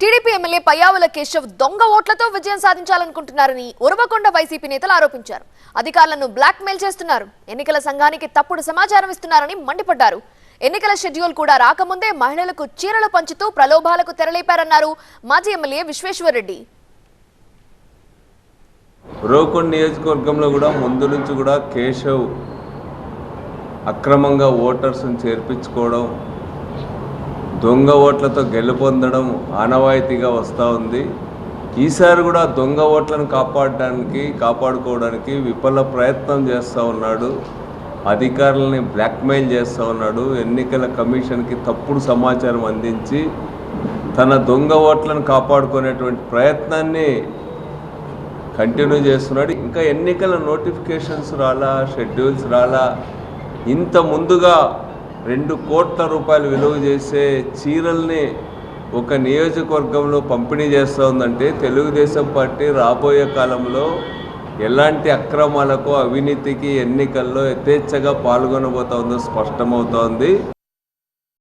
TDP MLA Payyavula Keshav దొంగ ఓట్లతో విజయం సాధించాలనుకుంటున్నారని ఉరవకొండ వైసీపీ నేతలు ఆరోపించారు. అధికారులను బ్లాక్ మెయిల్ చేస్తున్నారు. ఎన్నికల సంఘానికి తప్పుడు సమాచారం ఇస్తున్నారని మండిపడ్డారు. ఎన్నికల షెడ్యూల్ కూడా రాకముందే మహిళలకు చీరలు పంచుతూ ప్రలోభాలకు తెరలేపారన్నారు మాజీ ఎమ్మెల్యే విశ్వేశ్వరరెడ్డి. ఉరవకొండ నియోజకవర్గంలో కూడా ముందు నుంచి కూడా కేశవ్ అక్రమంగా ఓటర్స్ని చేర్పించుకోవడం దొంగ ఓట్లతో గెలుపొందడం ఆనవాయితీగా వస్తూ ఉంది. ఈసారి కూడా దొంగ ఓట్లను కాపాడడానికి కాపాడుకోవడానికి విఫల ప్రయత్నం చేస్తూ ఉన్నాడు. అధికారులని బ్లాక్మెయిల్ చేస్తూ ఉన్నాడు. ఎన్నికల కమిషన్కి తప్పుడు సమాచారం అందించి తన దొంగ ఓట్లను కాపాడుకునేటువంటి ప్రయత్నాన్ని కంటిన్యూ చేస్తున్నాడు. ఇంకా ఎన్నికల నోటిఫికేషన్స్ రాలా షెడ్యూల్స్ రాలా ఇంత ముందుగా రెండు కోట్ల రూపాయలు విలువ చేసే చీరల్ని ఒక నియోజకవర్గంలో పంపిణీ చేస్తూ ఉందంటే తెలుగుదేశం పార్టీ రాబోయే కాలంలో ఎలాంటి అక్రమాలకు అవినీతికి ఎన్నికల్లో యథేచ్ఛగా పాల్గొనబోతోందో స్పష్టమవుతోంది.